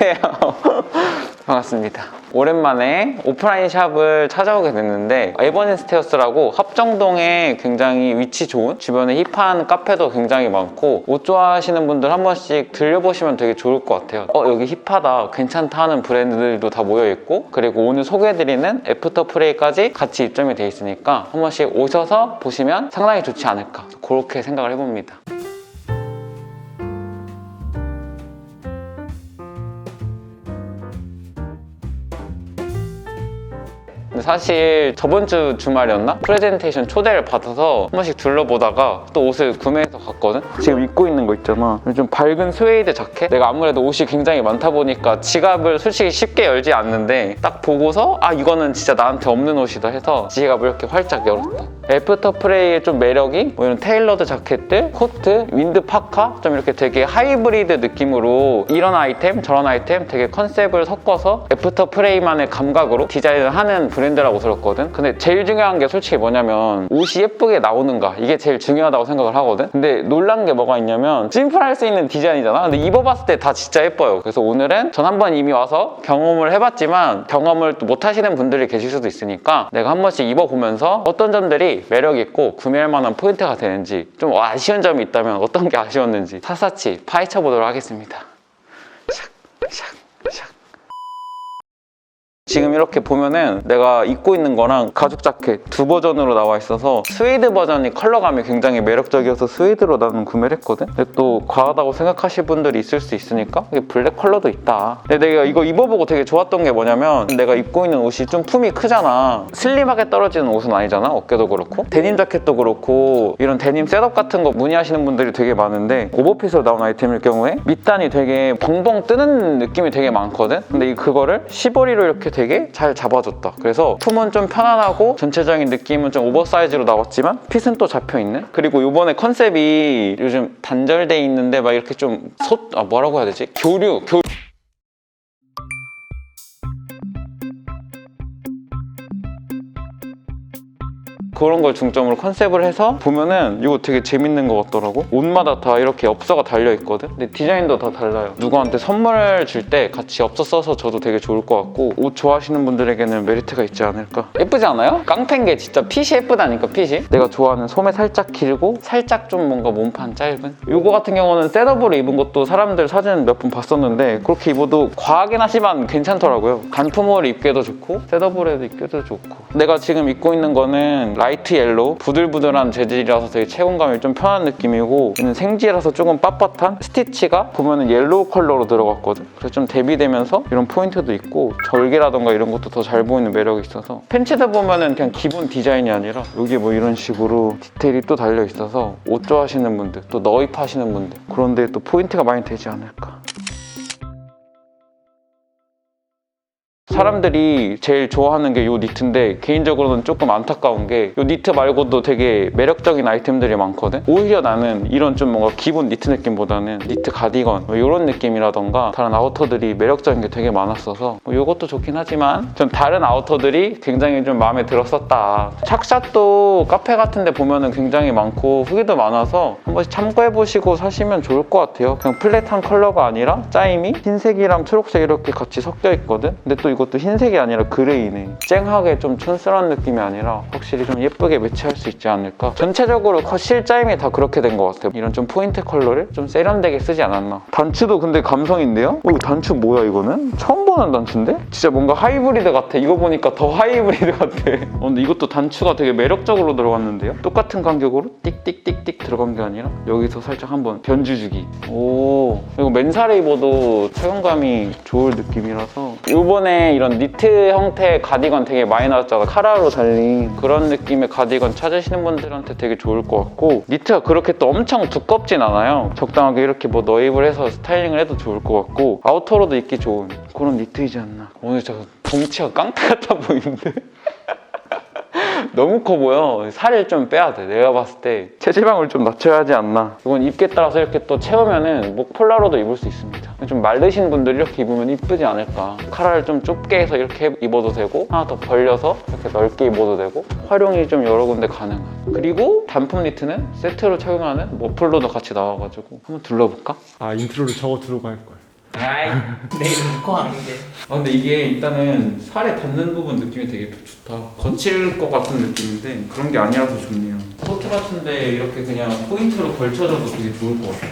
안녕하세요. 반갑습니다. 오랜만에 오프라인 샵을 찾아오게 됐는데 에버니스테어스라고 합정동에 굉장히 위치 좋은 주변에 힙한 카페도 굉장히 많고 옷 좋아하시는 분들 한 번씩 들려보시면 되게 좋을 것 같아요. 어 여기 힙하다 괜찮다 하는 브랜드들도 다 모여 있고 그리고 오늘 소개해드리는 애프터 프레이까지 같이 입점이 돼 있으니까 한 번씩 오셔서 보시면 상당히 좋지 않을까 그렇게 생각을 해봅니다. 사실 저번 주 주말이었나? 프레젠테이션 초대를 받아서 한 번씩 둘러보다가 또 옷을 구매해서 갔거든? 지금 입고 있는 거 있잖아. 좀 밝은 스웨이드 자켓? 내가 아무래도 옷이 굉장히 많다 보니까 지갑을 솔직히 쉽게 열지 않는데 딱 보고서 아, 이거는 진짜 나한테 없는 옷이다 해서 지갑을 이렇게 활짝 열었다. 애프터 프레이의 좀 매력이 뭐 이런 테일러드 자켓들, 코트, 윈드 파카 좀 이렇게 되게 하이브리드 느낌으로 이런 아이템, 저런 아이템 되게 컨셉을 섞어서 애프터 프레이만의 감각으로 디자인을 하는 브랜드 라고 들었거든. 근데 제일 중요한 게 솔직히 뭐냐면 옷이 예쁘게 나오는가 이게 제일 중요하다고 생각을 하거든. 근데 놀란 게 뭐가 있냐면 심플할 수 있는 디자인이잖아. 근데 입어봤을 때 다 진짜 예뻐요. 그래서 오늘은 전 한 번 이미 와서 경험을 해봤지만 경험을 또못 하시는 분들이 계실 수도 있으니까 내가 한 번씩 입어보면서 어떤 점들이 매력 있고 구매할 만한 포인트가 되는지 좀 아쉬운 점이 있다면 어떤 게 아쉬웠는지 샅샅이 파헤쳐 보도록 하겠습니다. 샥, 샥, 샥. 지금 이렇게 보면은 내가 입고 있는 거랑 가죽 자켓 두 버전으로 나와 있어서 스웨이드 버전이 컬러감이 굉장히 매력적이어서 스웨이드로 나는 구매를 했거든? 근데 또 과하다고 생각하실 분들이 있을 수 있으니까 이게 블랙 컬러도 있다. 근데 내가 이거 입어보고 되게 좋았던 게 뭐냐면 내가 입고 있는 옷이 좀 품이 크잖아. 슬림하게 떨어지는 옷은 아니잖아. 어깨도 그렇고. 데님 자켓도 그렇고 이런 데님 셋업 같은 거 문의하시는 분들이 되게 많은데 오버핏으로 나온 아이템일 경우에 밑단이 되게 벙벙 뜨는 느낌이 되게 많거든? 근데 이 그거를 시보리로 이렇게 되게 잘 잡아줬다. 그래서 품은 좀 편안하고 전체적인 느낌은 좀 오버사이즈로 나왔지만 핏은 또 잡혀있는? 그리고 이번에 컨셉이 요즘 단절돼 있는데 막 이렇게 좀 소, 아 뭐라고 해야 되지? 교류, 교 그런 걸 중점으로 컨셉을 해서 보면은 이거 되게 재밌는 것 같더라고. 옷마다 다 이렇게 엽서가 달려 있거든? 근데 디자인도 다 달라요. 누구한테 선물 줄때 같이 엽서 써서 줘도 되게 좋을 것 같고 옷 좋아하시는 분들에게는 메리트가 있지 않을까? 예쁘지 않아요? 깡패인 게 진짜 핏이 예쁘다니까 핏이? 내가 좋아하는 소매 살짝 길고 살짝 좀 뭔가 몸판 짧은? 이거 같은 경우는 셋업으로 입은 것도 사람들 사진 몇 번 봤었는데 그렇게 입어도 과하긴 하지만 괜찮더라고요. 단품으로 입기도 좋고 셋업으로 입기도 좋고. 내가 지금 입고 있는 거는 라이 트 옐로우 부들부들한 재질이라서 되게 체온감이 좀 편한 느낌이고 얘는 생지라서 조금 빳빳한 스티치가 보면은 옐로우 컬러로 들어갔거든. 그래서 좀 대비되면서 이런 포인트도 있고 절개라던가 이런 것도 더 잘 보이는 매력이 있어서. 팬츠들 보면은 그냥 기본 디자인이 아니라 여기 뭐 이런 식으로 디테일이 또 달려 있어서 옷 좋아하시는 분들 또 너입 하시는 분들 그런데 또 포인트가 많이 되지 않을까 사람들이 제일 좋아하는 게 이 니트인데 개인적으로는 조금 안타까운 게 이 니트 말고도 되게 매력적인 아이템들이 많거든? 오히려 나는 이런 좀 뭔가 기본 니트 느낌보다는 니트 가디건 뭐 이런 느낌이라던가 다른 아우터들이 매력적인 게 되게 많았어서 뭐 이것도 좋긴 하지만 전 다른 아우터들이 굉장히 좀 마음에 들었었다. 착샷도 카페 같은 데 보면은 굉장히 많고 후기도 많아서 한 번씩 참고해보시고 사시면 좋을 것 같아요. 그냥 플랫한 컬러가 아니라 짜임이 흰색이랑 초록색 이렇게 같이 섞여 있거든? 근데 또 이것도 흰색이 아니라 그레이네 쨍하게 좀 촌스러운 느낌이 아니라 확실히 좀 예쁘게 매치할 수 있지 않을까 전체적으로 컷 실짜임이 다 그렇게 된 것 같아요 이런 좀 포인트 컬러를 좀 세련되게 쓰지 않았나 단추도 근데 감성인데요? 어, 단추 뭐야 이거는? 처음 보는 단추인데? 진짜 뭔가 하이브리드 같아 이거 보니까 더 하이브리드 같아 어, 근데 이것도 단추가 되게 매력적으로 들어갔는데요? 똑같은 간격으로 띡띡띡띡 들어간 게 아니라 여기서 살짝 한번 변주주기 오 이거 맨살에 입어도 체감감이 좋을 느낌이라서 이번에 이런 니트 형태의 가디건 되게 많이 나왔잖아. 카라로 달린 그런 느낌의 가디건 찾으시는 분들한테 되게 좋을 것 같고 니트가 그렇게 또 엄청 두껍진 않아요. 적당하게 이렇게 뭐 너입을 해서 스타일링을 해도 좋을 것 같고 아우터로도 입기 좋은 그런 니트이지 않나. 오늘 저 덩치가 깡패 같아 보이는데 너무 커 보여. 살을 좀 빼야 돼. 내가 봤을 때 체지방을 좀 낮춰야 하지 않나. 이건 입기에 따라서 이렇게 또 채우면은 목 폴라로도 입을 수 있습니다. 좀 마르신 분들이 이렇게 입으면 이쁘지 않을까. 카라를 좀 좁게 해서 이렇게 입어도 되고 하나 더 벌려서 이렇게 넓게 입어도 되고 활용이 좀 여러 군데 가능한. 그리고 단품 니트는 세트로 착용하는 머플러도 같이 나와가지고 한번 둘러볼까? 아 인트로를 저거 들어갈 걸. 아이 내 이름 거 아닌데. 아 근데 이게 일단은 살에 닿는 부분 느낌이 되게 좋다. 거칠 것 같은 느낌인데 그런 게 아니라서 좋네요. 코트 같은데 이렇게 그냥 포인트로 걸쳐줘도 되게 좋을 것 같아요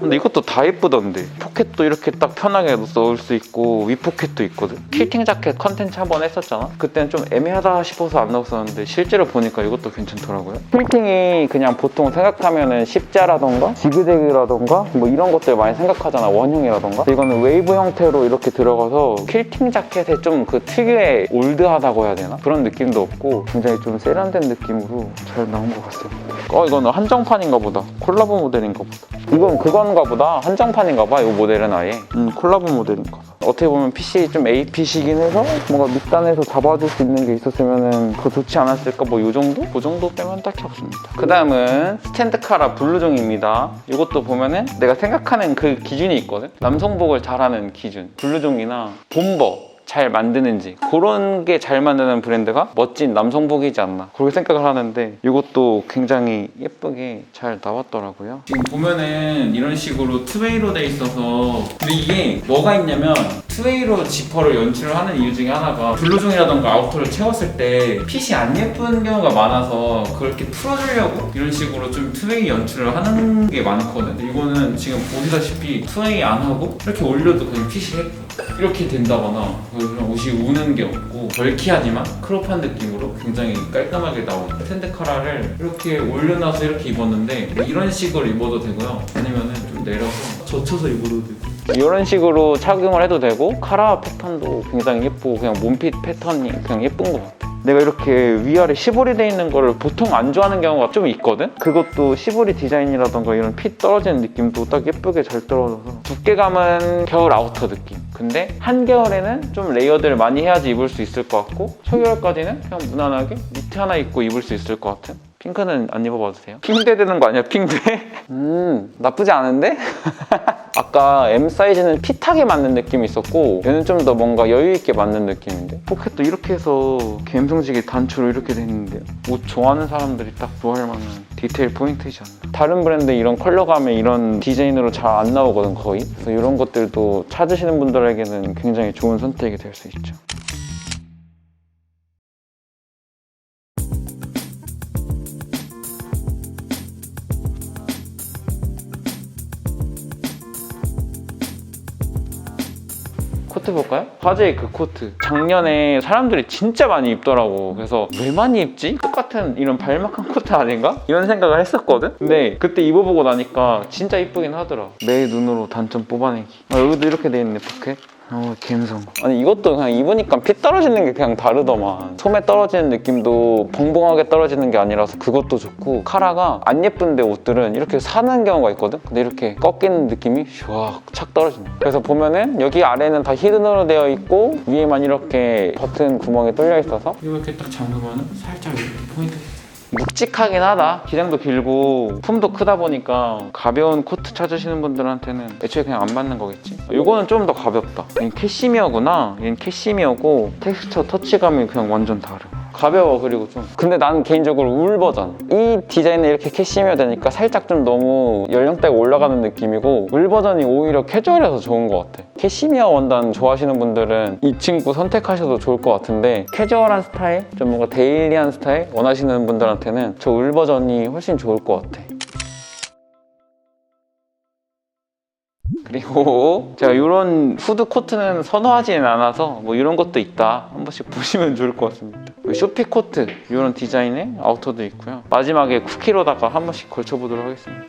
근데 이것도 다 예쁘던데. 포켓도 이렇게 딱 편하게 넣을 수 있고 위 포켓도 있거든. 킬팅 자켓 컨텐츠 한 번 했었잖아? 그때는 좀 애매하다 싶어서 안 넣었었는데 실제로 보니까 이것도 괜찮더라고요. 킬팅이 그냥 보통 생각하면은 십자라던가 지그재그라던가 뭐 이런 것들 많이 생각하잖아. 원형이라던가. 이거는 웨이브 형태로 이렇게 들어가서 킬팅 자켓에 좀 그 특유의 올드하다고 해야 되나? 그런 느낌도 없고 굉장히 좀 세련된 느낌으로 잘 나온 것 같습니다. 어 이거는 한정판인가 보다. 콜라보 모델인가 보다. 이건 그건 가 보다. 한정판인가 봐 이 모델은 아예. 음 콜라보 모델인가 봐. 어떻게 보면 PC 좀 AP시긴 해서 뭔가 밑단에서 잡아줄 수 있는 게 있었으면 더 좋지 않았을까? 뭐 이 정도? 그 정도 빼면 딱히 없습니다. 그 다음은 스탠드 카라 블루종입니다. 이것도 보면은 내가 생각하는 그 기준이 있거든? 남성복을 잘하는 기준. 블루종이나 본버 잘 만드는지. 그런 게 잘 만드는 브랜드가 멋진 남성복이지 않나. 그렇게 생각을 하는데 이것도 굉장히 예쁘게 잘 나왔더라고요. 지금 보면은 이런 식으로 투웨이로 돼 있어서. 근데 이게 뭐가 있냐면 투웨이로 지퍼를 연출을 하는 이유 중에 하나가 블루종이라던가 아우터를 채웠을 때 핏이 안 예쁜 경우가 많아서 그렇게 풀어주려고 이런 식으로 좀 투웨이 연출을 하는 게 많거든. 근데 이거는 지금 보시다시피 투웨이 안 하고 이렇게 올려도 그냥 핏이 예뻐. 이렇게 된다거나 그냥 옷이 우는 게 없고 벌키하지만 크롭한 느낌으로 굉장히 깔끔하게 나온 텐드 카라를 이렇게 올려놔서 이렇게 입었는데 뭐 이런 식으로 입어도 되고요. 아니면은 좀 내려서 젖혀서 입어도 되고 이런 식으로 착용을 해도 되고 카라 패턴도 굉장히 예쁘고 그냥 몸핏 패턴이 그냥 예쁜 것 같아 내가 이렇게 위아래 시보리 돼 있는 거를 보통 안 좋아하는 경우가 좀 있거든? 그것도 시보리 디자인이라던가 이런 핏 떨어지는 느낌도 딱 예쁘게 잘 떨어져서 두께감은 겨울 아우터 느낌 근데 한겨울에는 좀 레이어드를 많이 해야지 입을 수 있을 것 같고 초겨울까지는 그냥 무난하게 니트 하나 입고 입을 수 있을 것 같은 핑크는 안 입어봐도 돼요? 핑대 되는 거 아니야 핑대? 음 나쁘지 않은데? 아까 M 사이즈는 핏하게 맞는 느낌이 있었고 얘는 좀 더 뭔가 여유 있게 맞는 느낌인데. 포켓도 이렇게 해서 감성지게 단추로 이렇게 돼 있는데요 옷 좋아하는 사람들이 딱 좋아할 만한 디테일 포인트이지 않나. 다른 브랜드 이런 컬러감의 이런 디자인으로 잘 안 나오거든 거의. 그래서 이런 것들도 찾으시는 분들에게는 굉장히 좋은 선택이 될 수 있죠 코트 볼까요? 화제의 그 코트 작년에 사람들이 진짜 많이 입더라고 그래서 왜 많이 입지? 똑같은 이런 발막한 코트 아닌가? 이런 생각을 했었거든? 근데 그때 입어보고 나니까 진짜 이쁘긴 하더라 내 눈으로 단점 뽑아내기 아, 여기도 이렇게 돼 있네 포켓 어, 감성. 아니 이것도 그냥 입으니까 피 떨어지는 게 그냥 다르더만. 소매 떨어지는 느낌도 벙벙하게 떨어지는 게 아니라서 그것도 좋고 카라가 안 예쁜데 옷들은 이렇게 사는 경우가 있거든. 근데 이렇게 꺾이는 느낌이 슈악착 떨어진다. 그래서 보면은 여기 아래는 다 히든으로 되어 있고 위에만 이렇게 버튼 구멍이 뚫려 있어서 이렇게 딱 잠그면은 살짝 이렇게 포인트. 묵직하긴 하다. 기장도 길고 품도 크다 보니까 가벼운 코트 찾으시는 분들한테는 애초에 그냥 안 맞는 거겠지. 이거는 좀 더 가볍다. 얘는 캐시미어구나. 얘는 캐시미어고 텍스처 터치감이 그냥 완전 다르. 가벼워 그리고 좀. 근데 나는 개인적으로 울 버전. 이 디자인에 이렇게 캐시미어 되니까 살짝 좀 너무 연령대가 올라가는 느낌이고 울 버전이 오히려 캐주얼해서 좋은 것 같아. 캐시미어 원단 좋아하시는 분들은 이 친구 선택하셔도 좋을 것 같은데 캐주얼한 스타일? 좀 뭔가 데일리한 스타일? 원하시는 분들한테는 저 울 버전이 훨씬 좋을 것 같아 그리고 제가 이런 후드 코트는 선호하지는 않아서 뭐 이런 것도 있다. 한 번씩 보시면 좋을 것 같습니다. 쇼피 코트 이런 디자인의 아우터도 있고요. 마지막에 쿠키로다가 한 번씩 걸쳐보도록 하겠습니다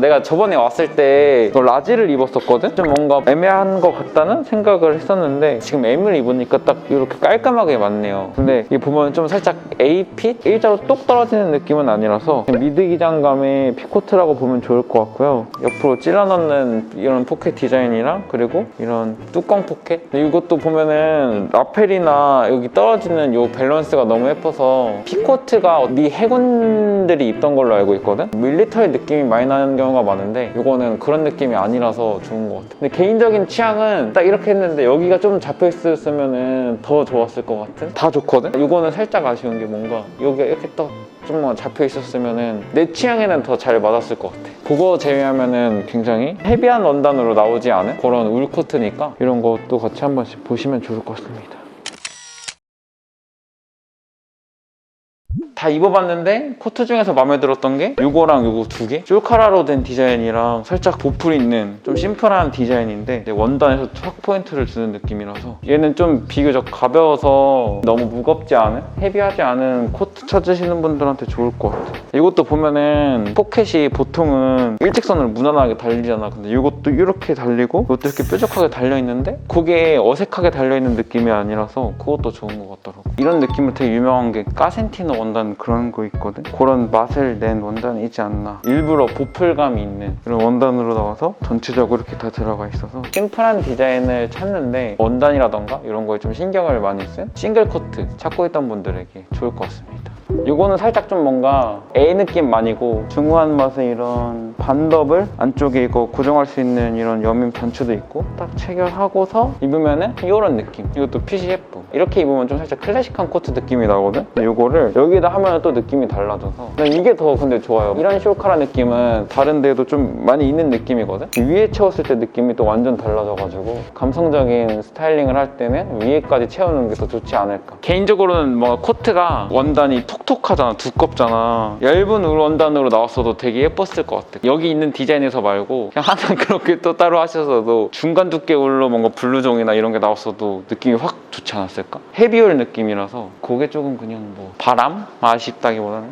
내가 저번에 왔을 때 라지를 입었었거든? 좀 뭔가 애매한 것 같다는 생각을 했었는데 지금 M을 입으니까 딱 이렇게 깔끔하게 맞네요. 근데 이 보면 좀 살짝 A핏? 일자로 똑 떨어지는 느낌은 아니라서 미드 기장감의 피코트라고 보면 좋을 것 같고요. 옆으로 찔러 넣는 이런 포켓 디자인이랑 그리고 이런 뚜껑 포켓? 이것도 보면은 라펠이나 여기 떨어지는 이 밸런스가 너무 예뻐서 피코트가 네 해군들이 입던 걸로 알고 있거든? 밀리터리 느낌이 많이 나는 경우 가 많은데 이거는 그런 느낌이 아니라서 좋은 것 같아. 근데 개인적인 취향은 딱 이렇게 했는데 여기가 좀 잡혀 있었으면 더 좋았을 것 같은? 다 좋거든? 이거는 살짝 아쉬운 게 뭔가 여기가 이렇게 딱 좀만 잡혀 있었으면은 내 취향에는 더 잘 맞았을 것 같아. 그거 제외하면은 굉장히 헤비한 원단으로 나오지 않은 그런 울코트니까 이런 것도 같이 한 번씩 보시면 좋을 것 같습니다. 다 입어봤는데 코트 중에서 마음에 들었던 게 이거랑 이거 두 개? 쫄카라로 된 디자인이랑 살짝 보풀 있는 좀 심플한 디자인인데 원단에서 촥 포인트를 주는 느낌이라서 얘는 좀 비교적 가벼워서 너무 무겁지 않은 헤비하지 않은 코트 찾으시는 분들한테 좋을 것 같아 이것도 보면은 포켓이 보통은 일직선으로 무난하게 달리잖아. 근데 이것도 이렇게 달리고 이것도 이렇게 뾰족하게 달려있는데 그게 어색하게 달려있는 느낌이 아니라서 그것도 좋은 것 같더라고. 이런 느낌으로 되게 유명한 게 까센티노 원단 그런 거 있거든? 그런 맛을 낸 원단이지 않나. 일부러 보풀감이 있는 그런 원단으로 나와서 전체적으로 이렇게 다 들어가 있어서 심플한 디자인을 찾는데 원단이라던가 이런 거에 좀 신경을 많이 쓴 싱글 코트 찾고 있던 분들에게 좋을 것 같습니다 이거는 살짝 좀 뭔가 A 느낌 아니고 중후한 맛의 이런 반덥을 안쪽에 이거 고정할 수 있는 이런 여민 단추도 있고 딱 체결하고서 입으면은 이런 느낌. 이것도 핏이 예뻐 이렇게 입으면 좀 살짝 클래식한 코트 느낌이 나거든? 근데 이거를 여기다 하면 또 느낌이 달라져서. 난 이게 더 근데 좋아요. 이런 쇼카라 느낌은 다른 데도 좀 많이 있는 느낌이거든? 위에 채웠을 때 느낌이 또 완전 달라져가지고 감성적인 스타일링을 할 때는 위에까지 채우는 게 더 좋지 않을까. 개인적으로는 뭔가 코트가 원단이 톡톡하잖아. 두껍잖아. 얇은 울 원단으로 나왔어도 되게 예뻤을 것 같아 여기 있는 디자인에서 말고 그냥 하나 그렇게 또 따로 하셔서도 중간 두께 울로 뭔가 블루종이나 이런 게 나왔어도 느낌이 확 좋지 않았을까? 헤비울 느낌이라서 그게 조금 그냥 뭐 바람? 아쉽다기보다는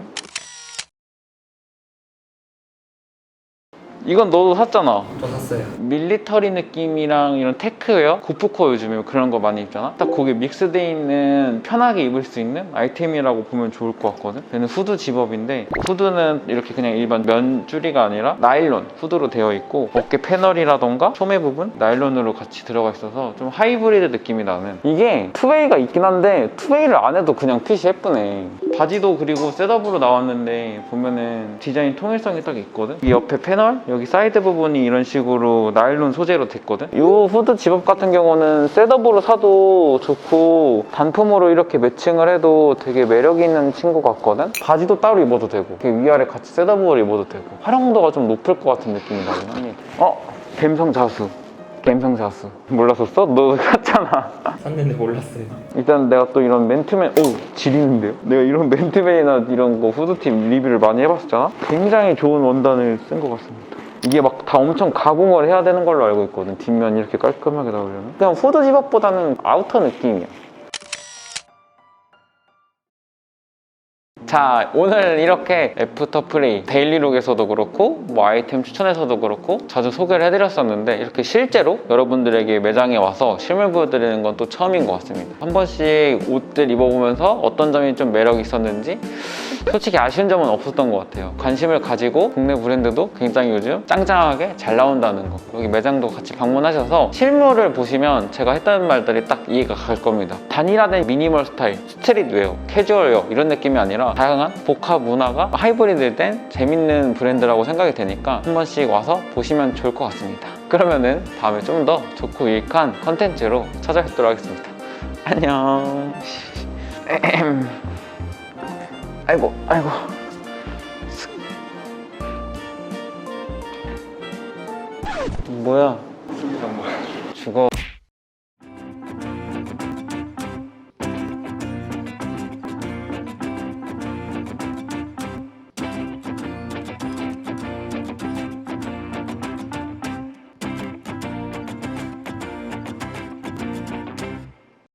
이건 너도 샀잖아 저 샀어요. 밀리터리 느낌이랑 이런 테크웨어, 고프코 요즘에 그런 거 많이 입잖아. 딱 거기에 믹스돼 있는 편하게 입을 수 있는 아이템이라고 보면 좋을 것 같거든. 얘는 후드 집업인데 후드는 이렇게 그냥 일반 면줄이가 아니라 나일론 후드로 되어 있고 어깨 패널이라던가 소매 부분 나일론으로 같이 들어가 있어서 좀 하이브리드 느낌이 나는 이게 투웨이가 있긴 한데 투웨이를 안 해도 그냥 핏이 예쁘네. 바지도 그리고 셋업으로 나왔는데 보면은 디자인 통일성이 딱 있거든. 이 옆에 패널 여기 사이드 부분이 이런 식으로 나일론 소재로 됐거든. 이 후드 집업 같은 경우는 셋업으로 사도 좋고 단품으로 이렇게 매칭을 해도 되게 매력 있는 친구 같거든. 바지도 따로 입어도 되고 위아래 같이 셋업으로 입어도 되고 활용도가 좀 높을 것 같은 느낌이 나긴 합니다. 어? 갬성 자수. 갬성 자수. 몰랐었어? 너 샀잖아. 샀는데 몰랐어요. 일단 내가 또 이런 맨투맨 오 지리는데요? 내가 이런 맨투맨이나 이런 거 후드팀 리뷰를 많이 해봤었잖아? 굉장히 좋은 원단을 쓴 것 같습니다 이게 막 다 엄청 가공을 해야 되는 걸로 알고 있거든 뒷면 이렇게 깔끔하게 나오려면 그냥 후드 집업보다는 아우터 느낌이야 자 오늘 이렇게 애프터 프레이 데일리룩에서도 그렇고 뭐 아이템 추천에서도 그렇고 자주 소개를 해드렸었는데 이렇게 실제로 여러분들에게 매장에 와서 실물 보여드리는 건 또 처음인 것 같습니다. 한 번씩 옷들 입어보면서 어떤 점이 좀 매력 있었는지 솔직히 아쉬운 점은 없었던 것 같아요. 관심을 가지고 국내 브랜드도 굉장히 요즘 짱짱하게 잘 나온다는 거. 여기 매장도 같이 방문하셔서 실물을 보시면 제가 했던 말들이 딱 이해가 갈 겁니다. 단일화된 미니멀 스타일, 스트릿웨어, 캐주얼웨어 이런 느낌이 아니라 다양한 복합 문화가 하이브리드된 재밌는 브랜드라고 생각이 되니까 한 번씩 와서 보시면 좋을 것 같습니다. 그러면은 다음에 좀 더 좋고 유익한 컨텐츠로 찾아뵙도록 하겠습니다. 안녕. 아이고 아이고. 뭐야? 죽어